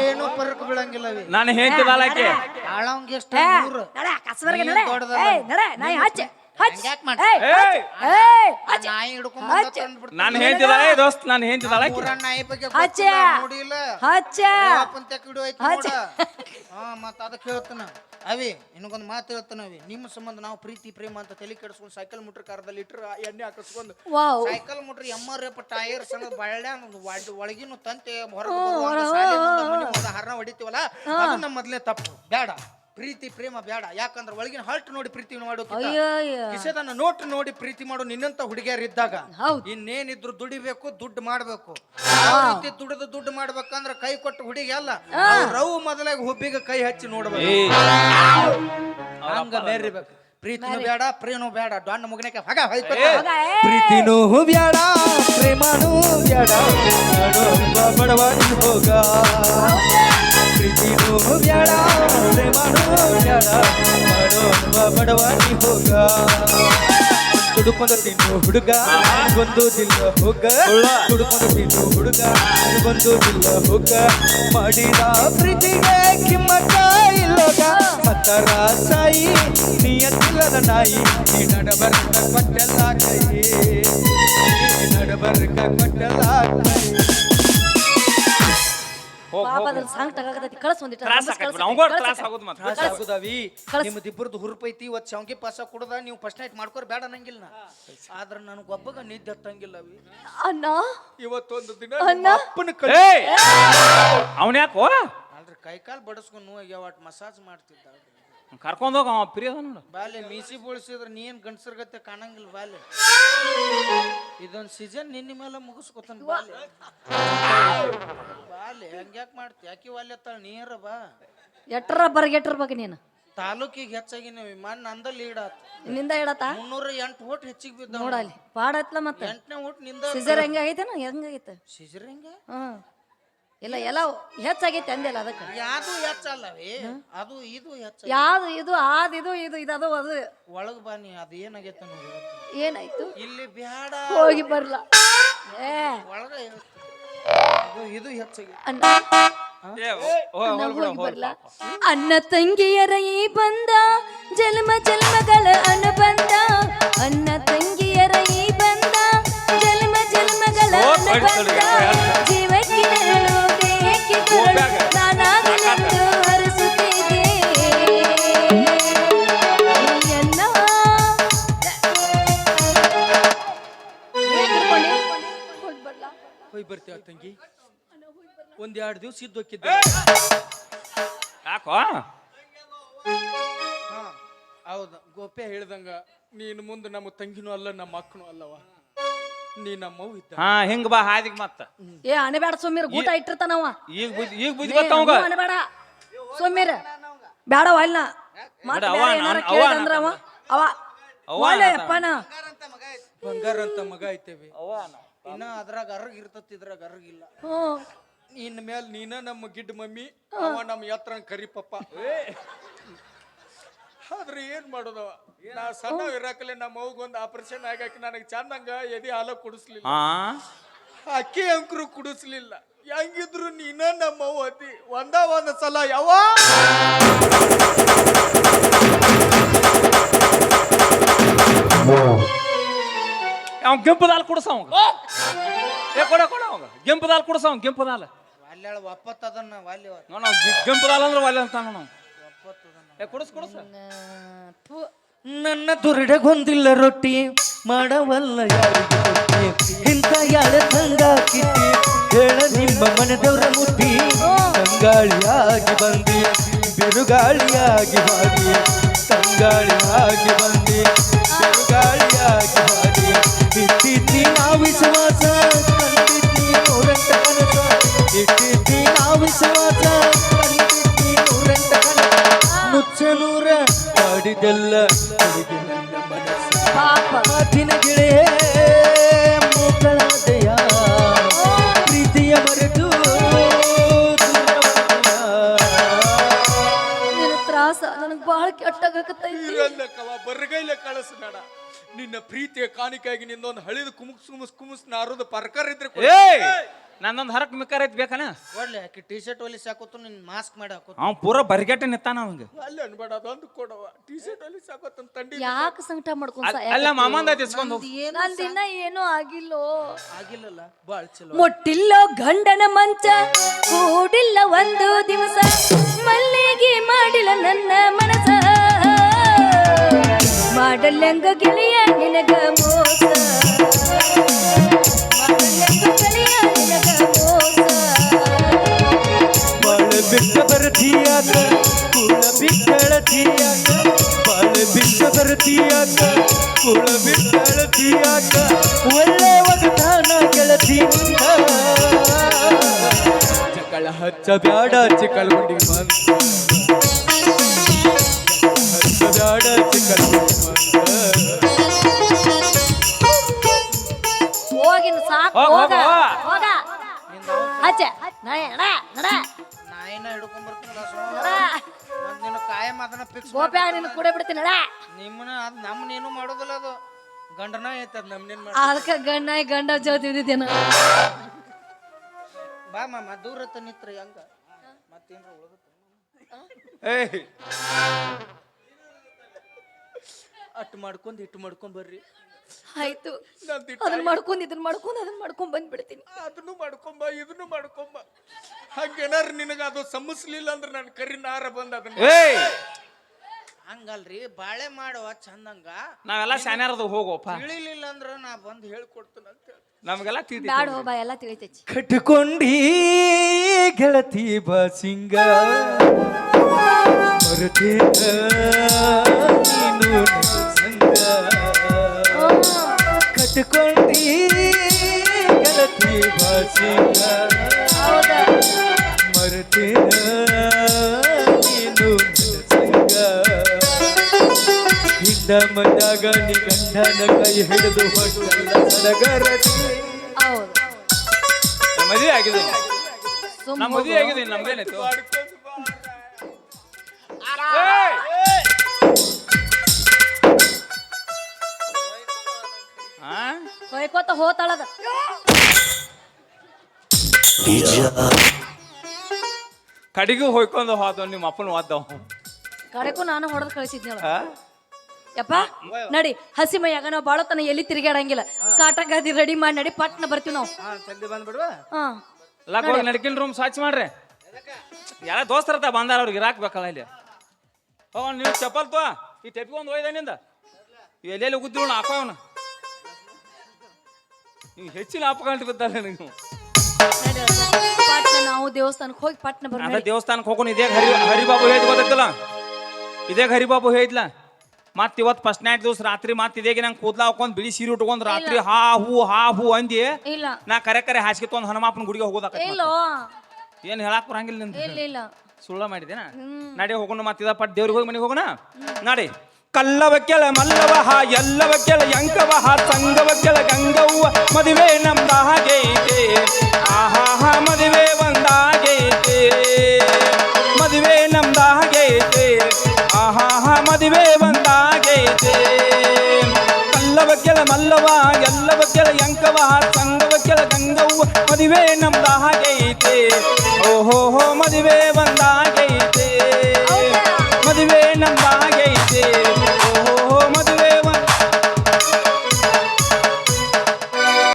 ಏನು ಪರಕ್ ಬೀಳಂಗಿಲ್ಲ ಅವಿ ನಾನು ಹೇಳ್ತೀನಿ ಆಕೆ ಆಳವಂಗ ಎಷ್ಟು ಏ, ನೂರು ನಡೆ, ಕಸಬರ್ಗೆ ನಡೆ. ದೊಡ್ಡದಲ್ಲ. ನಡೆ, ನಾಯಿ ಹಚ್ಚ. ಹಂಗ್ಯಾಕ್ ಆ. ನಾಯಿ ಹಿಡ್ಕೊಂಡ್ ಹಚ್ಚ. ನಾನು ಹೇಳ್ತಿದ್ದಾಳೆ ದೋಸ್ತ್ ನಾನು ಹೇಳ್ತಿದ್ದಾಳ ಊರ ನಾಯಿ ಬಗ್ಗೆ ಹಚ್ಚ. ಗೊತ್ತಿಲ್ಲ, ನೋಡಿಲ್ಲ? ಹಚ್ಚ. ಅಪ್ಪನ್ ತೆಕ್ ಹಿಡಿಯೋ ಐತಿ ನೋಡ. ಹಾ ಮತ್ತ ಅದಕ್ಕೆ ಹೇಳ್ತಾನ. ಅವಿ ನಿನಗೊಂದು ಮಾತು ಹೇಳ್ತಾನ ಅವಿ. ನಿಮ್ಮ ಸಂಬಂಧ ನಾವು ಪ್ರೀತಿ ಪ್ರೇಮ ಅಂತ ತಲೆ ಕೆಡಿಸ್ಕೊಂಡು ಸೈಕಲ್ ಮುಟ್ರ ಕಾರದಲ್ಲಿ ಇಟ್ರ ಎಣ್ಣೆ ಹಾಕಿಸ್ಕೊಂಡು ವಾವ್. ಸೈಕಲ್ ಮುಟ್ರ ಎಮ್ಮರ್ ಎಪ್ಪ ಟೈರ್ ಸಣ್ಣ ಬಳ್ಳ ಒಳಗಿನ ತಂತೆ ಹೊರಗೆ ಹರ ಹೊಡಿತೀವಲ್ಲ ಅದು ನಮ್ಮ ಮೊದಲೇ ತಪ್ಪು. ಬೇಡ. ಪ್ರೀತಿ ಪ್ರೇಮ ಬೇಡ. ಯಾಕಂದ್ರೆ ಒಳಗಿನ ಹಲ್ಟ್ ನೋಡಿ ಪ್ರೀತಿ ಮಾಡು. ಕಿಸೆದನ್ನ ನೋಟ್ ನೋಡಿ ಪ್ರೀತಿ ಮಾಡೋ ನಿನ್ನಂತ ಹುಡುಗಿಯರ್ ಇದ್ದಾಗ ಇನ್ನೇನಿದ್ರು ದುಡಿಬೇಕು ದುಡ್ಡು ಮಾಡ್ಬೇಕು. ಯಾವ ರೀತಿ ದುಡಿದು ದುಡ್ಡು ಮಾಡ್ಬೇಕಂದ್ರ ಕೈ ಕೊಟ್ಟು ಹುಡುಗಿ ಅಲ್ಲ. ರವು ಮೊದಲಾಗಿ ಹುಬ್ಬಿಗೆ ಕೈ ಹಚ್ಚಿ ನೋಡ್ಬೇಕು. ಹಂಗ ಮೇರಿಬೇಕು ಪ್ರೀತಿನೂ ಬೇಡ ಪ್ರೇಮನೂ ಬೇಡ. ಡೊಣ್ಣ ಮುಗನಕ್ಕೆ ಹಗ. ಪ್ರೀತಿನೂ ಬೇಡ ಪ್ರೇಮನೂ ಬೇಡ. ಬಡವಾಗಿ ಹೋಗ. ಪ್ರೀತಿನೂ ಬ್ಯಾಡ ಪ್ರೇಮನೂ ಬ್ಯಾಡ ನೋಡೋಬ್ಬ ಬಡವನಿ ಹೋಗ ತುಡುಕೊಂಡ ತಿನ್ನು ಹುಡುಗ ಗೊಂದುದಿಲ್ಲ ಹೋಗ ತುಡುಕೊಂಡ ತಿನ್ನು ಹುಡುಗ ಗೊಂದುದಿಲ್ಲ ಹೋಗ ಮಾಡಿದ ಪ್ರೀತಿಗೆ ಕಿಮ್ಮತ್ತ ಇಲ್ಲೋಗ ಮತ್ತರ ಸಾಯಿ ನಿಯತ್ತಿಲ್ಲದ ನಾಯಿ ನೀ ನಡಬರ್ಕ ಕೊಟ್ಟಲ್ಲ ಕೈ ನೀ ನಡಬರ್ಕ ಕೊಟ್ಟಲ್ಲ ಕೈ ಹೋಗ್ ಪಾಪ ಹೋಗ್. ಅದ್ರ ಸಾಂಗ್ ತಗಾಕತೈತಿ ಕಳ್ಸ್ ಒಂದಿಟ್ಟು. ತ್ರಾಸ ನಂಬರ್ಸ್ ಆಕೈತಿ ಕಳ್ಸ್ ಅವ್ಗ ಕಳ್ಸ್ ತ್ರಾಸ ಆಗೋದು ಮತ್ತೆ ತ್ರಾಸ ಆಗುದಾವಿ. ಕಳ್ಸ್. ನಿಮ್ದು ಇಬ್ಬರದು ಹುರುಪೈತಿ ಇವತ್ತು ಶಾವ್ಗೆ ಪಾಸ ಕುಡ್ದ ನೀವು ಫಸ್ಟ್ ನೈಟ್ ಮಾಡ್ಕೋರ್ ಬೇಡ ಅನ್ನಂಗಿಲ್ಲ ನಾ. ಆದ್ರ ನನಗೆ ಒಬ್ಬಗ ನಿದ್ದೆ ಹತ್ತಂಗಿಲ್ಲ ಅವಿ ಅಣ್ಣ? ಇವತ್ತೊಂದು ದಿನ ಅಣ್ಣ. ನಿಮ್ಮ ಅಪ್ಪನ ಕೈ ಏಯ್! ಅವನ್ಯಾಕೋ? ಅಲ್ರಿ ಕೈಕಾಲು ಬಡಸ್ಕೊಂಡು ನೋವು ಒಟ್ಟು ಮಸಾಜ್ ಮಾಡ್ತಿದ್ದ. ಕರ್ಕೊಂಡ್ ಹೋಗ ಅವ ಪ್ರಿಯ ಅದ ನೋಡು. ಬಾಲೆ ಮೀಸಿ ಬೋಳಿಸಿದ್ರೆ ನೀನ್ ಗಂಡಸರ್ಗತ್ತೆ ಕಾಣಂಗಿಲ್ಲ ಬಾಲೆ. ಇದೊಂದ್ ಸೀಸನ್ ನಿನ್ನ ಮೇಲೆ ಮುಗಿಸ್ಕೊತಾನ ಬಾಲೆ. ಬಾಲೆ ಹಂಗ್ಯಾಕ್ ಮಾಡ್ತಿ? ಯಾಕೆ ವಾಲ್ಯ ನೀರ ಬಾ? ಎಟ್ರ ಬಗ್ಗೆ ನೀನು? ತಾಲೂಕಿಗೆ ಹೆಚ್ಚಾಗಿ ನೀವು ವಿಮಾನ ನಂದ ಲೀಡ್ ಆತ ನಿಂದ ಹೇಳತ್ತ ಮುನ್ನೂರ ಎಂಟು ಓಟ್ ಹೆಚ್ಚಿಗೆ ಬಿದ್ದ ನೋಡಲ್ಲಿ ಪಾಡತ್ಲ ಮತ್ತೆ. ಎಂಟನೇ ಓಟ್ನಿಂದ ಸಿಜರ್ ಹೆಂಗಾಗೈತೇನ ಹೆಂಗಾಗೈತೆ ಸಿಜರ್ ಹೆಂಗ? ಹ್ಮ್. ಇಲ್ಲ ಎಲ್ಲ ಹೆಚ್ಚಾಗಿ ಅಂದಿಲ್ಲ ಅದಕ್ಕೆ. ಯಾವುದು ಹೆಚ್ಚಲ್ಲವೇ? ಅದು ಇದು ಹೆಚ್ಚ ಯಾವ್ದು ಇದು ಆದ್ ಇದು ಇದು ಇದು ಅದು ಒಳಗ್ ಬನ್ನಿ ಅದು ಏನಾಗೈತೆ ನೋಡಿ ಏನಾಯ್ತು? ಇಲ್ಲಿ ಬ್ಯಾಡ. ಹೋಗಿ ಬರ್ಲ. ಏ. ಒಳಗ. ಅದು ಇದು ಹೆಚ್ಚಾಗಿ ಅಣ್ಣ. ಅಣ್ಣ ಹೋಗಿ ಬರ್ಲ. ಅಣ್ಣ ತಂಗಿಯರ ಈ ಬಂದ ಜನ್ಮ ಜನ್ಮಗಳ ಅನುಬಂಧ. ಅಣ್ಣ ತಂಗಿಯರ ಈ ಬಂದ ಜನ್ಮ ಜನ್ಮಗಳ ಅನುಬಂಧ. ಎರಡು ದಿವಸ ಇದ್ದು ಹೋಗಿದ್ದೆ ಯಾಕೋ? ಹಾ ಹೌದು. ಗೋಪೆ ಹೇಳ್ದಂಗ ನೀನು ಮುಂದೆ ನಮ್ಮ ತಂಗಿನೂ ಅಲ್ಲ ನಮ್ಮ ಅಕ್ಕನೂ ಅಲ್ಲವ. ನೀ ನಮ್ಮವ್ ಇದ್ದ. ಹಾ ಹಿಂಗ್ ಬಾ ಹಾದಿಗ್ ಮತ್ತ. ಏ ಅಣಬೇಡ ಸುಮ್ಮೀರ್ ಗೂಟ ಇಟ್ಟಿರ್ತಾನವ ಈಗ ಬುದ್ಧಿ ಈಗ ಬುದ್ಧಿ ಗೊತ್ತವಂಗ ಅಣಬೇಡ ಸುಮ್ಮೀರ್ ಬೇಡವ ಅಲ್ಲ ಬೇಡ, ಬೇರೆ ಏನಾರ ನಾನ್- ಅವ್ವ ಕೇಳಿದಂದ್ರ ಅವ. ಅವ. ಅವ್ವ ಒಳ್ಳೆ ಅನ್ನತಾನ. ಅಪ್ಪನ. ಬಂಗಾರ ಅಂತ ಮಗ ಐತೇವಿ. ಇನ್ನ ಅದ್ರಾಗ ಅರ್ಗ್ ಇರ್ತತಿ ಇದ್ರಾಗ ಅರ್ಗಿಲ್ಲ ಹ್ಞೂ. ಇನ್ ಮೇಲೆ ನೀನ ನಮ್ಮ ಗಿಡ್ ಮಮ್ಮಿ ಅವ ನಮ್ಮ ಎತ್ತರ ಕರಿ ಪಪ್ಪ ಆದ್ರೆ ಏನ್ ಮಾಡೋದವ ನಾ ಸಣ್ಣ ಇರಾಕಲೆ ನಮ್ಮ ಅವ್ಗ ಒಂದು ಆಪರೇಷನ್ ಆಗಾಕಿ ನನಗೆ ಚಂದಂಗ ಎದೆ ಹಾಲ ಕುಡಿಸ್ಲಿಲ್ಲ. ಅಕ್ಕಿ ಅಂಕರು ಕುಡಿಸ್ಲಿಲ್ಲ. ಹೆಂಗಿದ್ರು ನೀನ ನಮ್ಮ ಅತಿ. ಒಂದ ಒಂದ ಸಲ ಯಾವ ಅವ್ನು ಕೆಂಪು ದಾಲ್ ಕುಡ್ಸ ಅವಂಗ. ಏ ಕೊಡ ಕೊಡ ಅವಂಗ. ಕೆಂಪು ದಾಲ್ ಕುಡ್ಸ ಗೆಂಪದಾಲ್ ಕೆಂಪು ದಾಲ್. ಅಲ್ಲಾಳ ಒಪ್ಪತ್ತದನ್ನ ವಾಲ್ಯ ನೋಡ ಕೆಂಪು ದಾಲ್ ಅಂದ್ರೆ ಒಲ್ಲೆ ಅಂತ ನೋಡ ಏ ಕುಡಿಸ್ ಕುಡಿಸ್. ಥು. ನನ್ನ ದುರ್ಡಗೊಂದಿಲ್ಲ ರೊಟ್ಟಿ ಮಾಡವಲ್ಲ ಯಾರಿಗೆ ರೊಟ್ಟಿ? ಇಂಥ ಯಾಳ ಕಿಟ್ಟಿ ಹೇಳ ನಿಮ್ಮ ಮನದವರ ಮುಟ್ಟಿ. ತಂಗಾಳಿಯಾಗಿ ಬಂದಿ ಬಿರುಗಾಳಿಯಾಗಿ ಬಾರಿ ತಂಗಾಳಿಯಾಗಿ ಬಂದಿ. ಕೆಟ್ಟಾಗತ್ತೈತಿ ಇರಲ್ಲಕ್ಕವ ಬರ್ಗೈಲೆ ಕಳಿಸ್ಬೇಡ. ನಿನ್ನ ಪ್ರೀತಿಯ ಕಾಣಿಕೆಯಾಗಿ ನಿಂದೊಂದು ಹಳಿದು ಕುಮುಕ್ಸ್ ಕುಮುಸ್ ಕುಮುಸ್ ನಾರೋದು ಪರ್ಕರ್ ಇದ್ರೆ ಕೊಡು. ಏಯ್! ನಂದೊಂದು ಹರಕ್ ಮಿಕ್ಕರ್ ಐತಿ ಬೇಕನ? ಒಳ್ಳೆ ಆಕಿ ಟಿ ಶರ್ಟ್ ಹೊಲಿಸಿ ಹಾಕೋತು ನಿನ್ ಮಾಸ್ಕ್ ಮಾಡಿ ಹಾಕೋತು ಅವ್ ಪೂರ ಬರ್ಗೆಟ್ಟ ನಿತ್ತಾನ ಅವಂಗ. ಅಲ್ಲ ಅನ್ಬೇಡ ಅದೊಂದು ಕೊಡವ ಟಿ ಶರ್ಟ್ ಅಲ್ಲಿ ಸಾಕೋತ ತಂಡಿ ಯಾಕೆ ಸಂಕಟ ಮಾಡ್ಕೊಂಡ್ ಅಲ್- ಅಲ್ಲ ಮಾಮಂದ ತಿಸ್ಕೊಂಡ್ ಹೋಗ್. ನಂದಿನ್ನ ಏನೂ ಆಗಿಲ್ಲೋ. ಆಗಿಲ್ಲಲ್ಲ ಬಾಳ್ ಚಲೋ. ಮುಟ್ಟಿಲ್ಲೋ ಗಂಡನ ಮಂಚ ಕೂಡಿಲ್ಲ ಒಂದು ದಿವಸ. ಮಾಡಲೆಂಗ ಗೆಳೆಯ ನಿನಗ ಮೋಸ ಮಾಡಲೆಂಗ ಗೆಳೆಯ ನಿನಗ ಮೋಸ ಬಾಳ ಬಿಟ್ಟ ಬರ್ತೀಯಾಕ ಕುಳ ಬಿಟ್ಟಳತಿಯಾಕ ಬಾಳ ಬಿಟ್ಟ ಬರ್ತೀಯಾಕ ಕುಳ ಬಿಟ್ಟಳತಿಯಾಕ ಒಳ್ಳೆ ಒಗತಾನ ಗೆಳತಿ ಜಗಳ ಹಚ್ಚ ಬ್ಯಾಡ ಚಿಕ್ಕಲ್ಗುಂಡಿ ಮಂದ ಹಚ್ಚ ಬ್ಯಾಡ ಚಿಕ್ಕಲ್ಗುಂಡಿ ನಡೆ ನಡ ನಡ. ನಾಯಿನ ಹಿಡ್ಕೊಂಡ್ ಬರ್ತೀನಿ ಒಂದ್ ದಿನ ಕಾಯಂ ಅದನ್ನ ಫಿಕ್ಸ್ ಗೋಪ್ಯ ನಿನ್ನ ಕೂಡ ಬಿಡ್ತೀನಿ ನಡ. ನಿಮ್ಮನ್ನ ಅದ್ ನಮ್ಮನ್ನೇನು ಮಾಡೋದಿಲ್ಲ ಅದು. ಗಂಡನ ಐತದ ನಮ್ನೇನ್ ಮಾಡ ಅದಕ್ಕೆ ಗಂಡ ಗಂಡ ಜೋತಿ ಇದ್ದಿದ್ದೇನ? ಬಾ ಮಾಮ ದೂರ ನಿತ್ರ ಹೆಂಗ? ಮತ್ತೇನ್ರ ಏಯ್. ಅಟ್ ಮಾಡ್ಕೊಂಡ್ ಇಟ್ಟು ಮಾಡ್ಕೊಂಡ್ ಬರ್ರಿ. ಆಯ್ತು. ಅದನ್ನ ಮಾಡ್ಕೊಂಡ್ ಇದನ್ನ ಮಾಡ್ಕೊಂಡ್ ಅದನ್ನ ಮಾಡ್ಕೊಂಡ್ ಬಂದ್ಬಿಡ್ತೀನಿ. ಅದನ್ನು ಮಾಡ್ಕೊಂಬ ಇದನ್ನು ಮಾಡ್ಕೊಂಬ. ಹಂಗೇನಾರ ನಿನಗ ಅದು ಸಮಸ್ಲಿಲ್ಲ ಅಂದ್ರೆ ನಾನು ಕರಿ ನಾರ ಬಂದ ಅದನ್ನ ಏಯ್! ಹಂಗಲ್ರಿ ಬಾಳೆ ಮಾಡುವ ಚಂದಂಗ. ನಾವೆಲ್ಲ ಶಾನ್ಯಾರದು ಹೋಗೋಪ್ಪ ತಿಳಿಲಿಲ್ಲ ಅಂದ್ರ ನಾ ಬಂದು ಹೇಳ್ಕೊಡ್ತೇನೆ ಅಂತ ಹೇಳಿ ನಮಗೆಲ್ಲ ತಿಳಿತಿ ಬ್ಯಾಡ ಹೋಗ ಎಲ್ಲ ತಿಳಿತೈತಿ. ಕಟ್ಕೊಂಡಿ ಗೆಳತಿ ಬ ಸಿಂಗ ನೀನು ಕಟ್ಕೊಂಡಿ ಗಲತಿ ಬಸಿಂಗ ಮರುತಿನ ನೀನು ನನ್ನ ಸಂಗ ಹಿಂದ ಮಂದಾಗ ನೀ ಗಂಡನ ಕೈ ಹಿಡಿದು ಹೊಟ್ಟಲ್ಲ ಸಡಗರದಿ ಮದುವೆ ಆಗಿದೆ. ನಮ್ಮ ಮದುವೆ ಆಗಿದೆ ನಮ್ದೇನಾಯ್ತು ಆ ಹೊಯ್ಕೋತ ಹೋತಾಳದ. ಕಡಿಗೂ ಹೋಯ್ಕೊಂಡು ಹೋದ ನಿಮ್ಮ ಅಪ್ಪನ ವಾದ್ದವ ಕಡೆಗೂ ನಾನು ಹೊಡೆದು ಕಳಿಸಿದ್ನಲ್ಲ. ಯಪ್ಪ ನಡಿ ಹಸಿ ಮೈಯಾಗ ಬಾಳ ತನ ಎಲ್ಲಿ ತಿರುಗಾಡಂಗಿಲ್ಲ ಕಾಟಗಾದಿ ರೆಡಿ ಮಾಡಿ ನಡಿ ಪಟ್ನ ಬರ್ತೀವಿ ನಾವು. ಬಂದ್ಬಿಡುವ ಹಾ. ಹೋಗಿ ನಡ್ಕಿಲ್ ರೂಮ್ ಸ್ವಚ್ಛ ಮಾಡ್ರಿ. ಎಲ್ಲ ದೋಸ್ತರತ ಬಂದಾರ ಅವ್ರಿಗೆ ಇರಾಕ್ಬೇಕಲ್ಲ ಇಲ್ಲಿ. ಹೋಗ ನೀವು ಚಪ್ಪಲ್ ತೋ ಈ ಟೆಪ್ಪಿಗೆ ಒಂದು ಒಯ್ದ ನಿಂದ. ಎಲ್ಲೆಲ್ಲಿ ಉಗುದ್ರು ಹಾಕೋ ಅವನು. ನೀವು ಹೆಚ್ಚಿನ ಅಪಘಾತ ಬಿದ್ದಾಳೆ ನೀವು. ಪಟ್ನ ದೇವಸ್ಥಾನಕ್ಕೆ ಹೋಗಿ ಪಟ್ನ ಅದ ಬರ್ರಿ ದೇವಸ್ಥಾನಕ್ಕೆ ಹೋಗೋಣ ಇದೇ ಹರಿ ಹರಿಬಾಬು ಹೇಳಿದ್ ಗೊತ್ತಲ್ಲ ಇದೇ ಹರಿಬಾಬು ಹೇಳಿದ್ಲ? ಮತ್ತೆ ಇವತ್ತು ಫಸ್ಟ್ ನೈಟ್ ದಿವಸ ರಾತ್ರಿ ಮತ್ತೆ ಇದೇಗೆ ನಂಗೆ ಕೂದ್ಲ ಹಾಕೊಂಡು ಬಿಳಿ ಸೀರೆ ಉಟ್ಕೊಂಡು ರಾತ್ರಿ ಹಾ ಹೂ ಹಾ ಹೂ ಅಂದಿ ಇಲ್ಲ. ನಾ ಕರೆ ಕರೆ ಹಾಸಿಗೆ ತೊಗೊಂಡ್ ಹನುಮಾಪನ ಗುಡಿಗೆ ಹೋಗೋದಾಕ ಇಲ್ಲೋ. ಏನ್ ಹೇಳಾಕ್ ಬರಂಗಿಲ್ಲ ನಿಂದು? ಇಲ್ಲ ಇಲ್ಲ. ಸುಳ್ಳ ಮಾಡಿದೇನ? ನಡಿ ಹೋಗೋಣ ಮತ್ತಿದ ಪಟ್ ದೇವ್ರಿಗೆ ಹೋಗಿ ಮನೆಗೆ ಹೋಗೋಣ? ನಡಿ. ಕಲ್ಲವ ಕೆಲ ಮಲ್ಲವಹ ಎಲ್ಲವ ಕೆಲ ಯಂಕವಹ ಸಂಗವ ಕೆಲ ಗಂಗವ್ವ ಮದುವೆ ನಮ್ದ ಇದೆ ಆಹಾ ಮದುವೆ ಒಂದಾಗೈತೆ ಮದುವೆ ನಮ್ದ ಇದೆ ಆಹಾ ಮದುವೆ ಇದೆ ಕಲ್ಲವ ಕೆಲ ಮಲ್ಲವ ಎಲ್ಲವ ಕೆಲ ಯಂಕವಹ ಸಂಗವ ಕೆಲ ಗಂಗವ್ವ ಮದುವೆ ನಮ್ದ ಇದೆ ಓಹೋ ಮದುವೆ ಇದೆ ಮದುವೆ ನಮ್ದ